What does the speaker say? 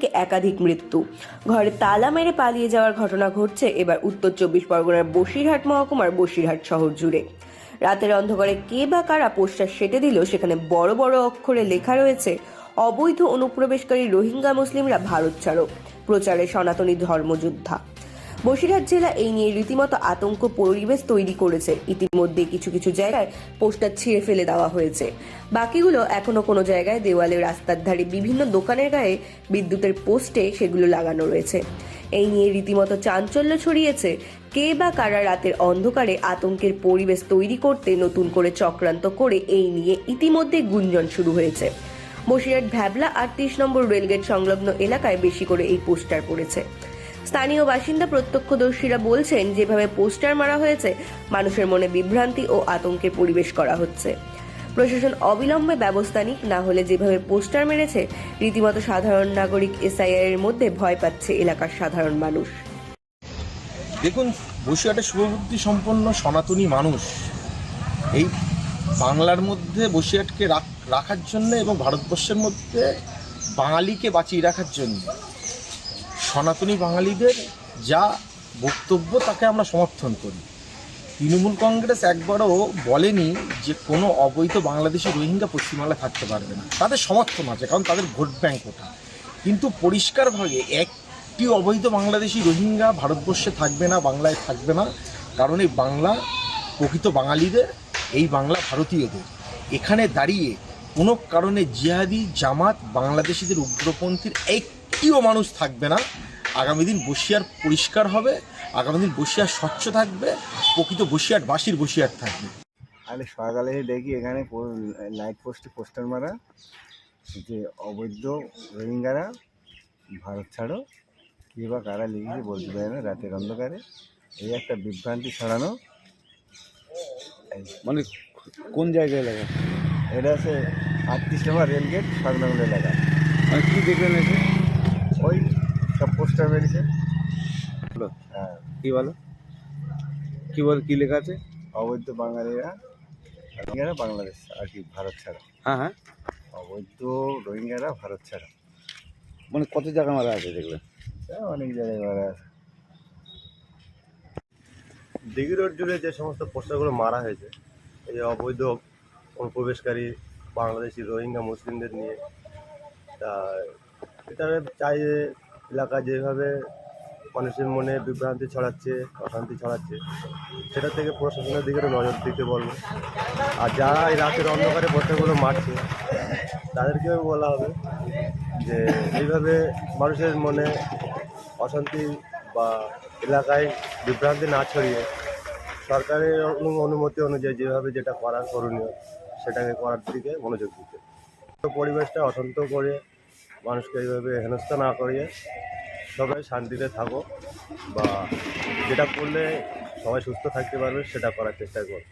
আতঙ্কে একাধিক মৃত্যু। ঘরে তালা মেরে পালিয়ে যাওয়ার ঘটনা ঘটছে এবার উত্তর চব্বিশ পরগনার বসিরহাট মহকুমার বসিরহাট শহর জুড়ে। রাতের অন্ধকারে কে বা কারা পোস্টার সেটে দিল, সেখানে বড় বড় অক্ষরে লেখা রয়েছে, অবৈধ অনুপ্রবেশকারী রোহিঙ্গা মুসলিমরা ভারত ছাড়ো। প্রচারে সনাতনী ধর্মযোদ্ধা। বসিরহাট জেলা এই নিয়ে রীতিমতো আতঙ্ক পরিবেশ তৈরি করেছে। ইতিমধ্যে কিছু কিছু জায়গায় পোস্টার ছিঁড়ে ফেলে দেওয়া হয়েছে। বাকিগুলো এখনও কোনো জায়গায় দেওয়ালে রাস্তার ধারে বিভিন্ন দোকানের গায়ে বিদ্যুতের পোস্টে সেগুলো লাগানো রয়েছে। এই নিয়ে রীতিমতো চাঞ্চল্য ছড়িয়েছে। কে বা কারা রাতের অন্ধকারে আতঙ্কের পরিবেশ তৈরি করতে নতুন করে চক্রান্ত করে এই নিয়ে ইতিমধ্যে গুঞ্জন শুরু হয়েছে। বসিরহাট ভ্যাবলা আটত্রিশ নম্বর রেলগেট সংলগ্ন এলাকায় বেশি করে এই পোস্টার পড়েছে। স্থানীয় বাসিন্দা প্রত্যক্ষদর্শীরা বলছেন, যেভাবে পোস্টার মারা হয়েছে, মানুষের মনে বিভ্রান্তি ও আতঙ্কের পরিবেশ করা হচ্ছে। প্রশাসন অবিলম্বে ব্যবস্থা নিক, না হলে যেভাবে পোস্টার মেরেছে, রীতিমতো সাধারণ নাগরিক এসআইআর এর মধ্যে ভয় পাচ্ছে এলাকার সাধারণ মানুষ। দেখুন বসিরহাটের শুভবুদ্ধি সম্পন্ন সনাতনী মানুষ, এই বাংলার মধ্যে বসিরহাটকে রাখ- রাখার জন্য এবং ভারতবর্ষের মধ্যে বাঙালিকে বাঁচিয়ে রাখার জন্য সনাতনী বাঙালিদের যা বক্তব্য তাকে আমরা সমর্থন করি। তৃণমূল কংগ্রেস একবারও বলেনি যে কোনো অবৈধ বাংলাদেশি রোহিঙ্গা পশ্চিমবাংলায় থাকতে পারবে না। তাদের সমর্থন আছে, কারণ তাদের ভোট ব্যাংক ওটা। কিন্তু পরিষ্কারভাবে একটি অবৈধ বাংলাদেশি রোহিঙ্গা ভারতবর্ষে থাকবে না, বাংলায় থাকবে না, কারণ এই বাংলা প্রকৃত বাঙালিদের, এই বাংলা ভারতীয়দের। এখানে দাঁড়িয়ে কোনো কারণে জিহাদি জামাত বাংলাদেশিদের উগ্রপন্থীর একটিও মানুষ থাকবে না। আগামী দিন বসিয়ার পরিষ্কার হবে আগামী দিন বসিয়ার স্বচ্ছ থাকবে প্রকৃত বসিয়ার বাসির বসিয়ার থাকবে। আরে সকালে দেখি এখানে লাইট পোস্টে পোস্টার মারা যে অবৈধ রোহিঙ্গারা ভারত ছাড়ো কী বা কারা লিখেছে বলতে পারে না রাতের অন্ধকারে। এই একটা বিভ্রান্তি ছড়ানো। মানে কোন জায়গায় লাগা? এটা আছে আটত্রিশ নম্বর রেলগেট সংলগ্ন এলাকা। মানে কি দেখলেন এসে? পোস্টার বলো, হ্যাঁ। কি বলো? কি বল কি লেখা আছে? অবৈধ বাঙালিরা রোহিঙ্গারা বাংলাদেশ আর কি ভারত ছাড়া। হ্যাঁ হ্যাঁ। অবৈধ রোহিঙ্গারা ভারত ছাড়া। মানে কত জায়গা মারা আছে দেখলেন অনেক জায়গায় মারা আছে। দিঘি রোড জুড়ে যে সমস্ত পোস্টারগুলো মারা হয়েছে এই যে অবৈধ অনুপ্রবেশকারী বাংলাদেশি রোহিঙ্গা মুসলিমদের নিয়ে তা এটা চাই যে এলাকা যেভাবে মানুষের মনে বিভ্রান্তি ছড়াচ্ছে, অশান্তি ছড়াচ্ছে, সেটা থেকে প্রশাসনের দিকে নজর দিতে বলব। আর যারা এই রাতের অন্ধকারে পোস্টারগুলো মারছে, তাদেরকেও বলা হবে যে এইভাবে মানুষের মনে অশান্তি বা এলাকায় বিভ্রান্তি না ছড়িয়ে সরকারের অনুমতি অনুযায়ী যেভাবে যেটা করার করণীয়, সেটাকে করার দিকে মনোযোগ দিতে। পরিবেশটা অশান্ত করে মানুষকে এইভাবে হেনস্থা না করিয়ে সবাই শান্তিতে থাকো বা যেটা করলে সবাই সুস্থ থাকতে পারবে সেটা করার চেষ্টা করো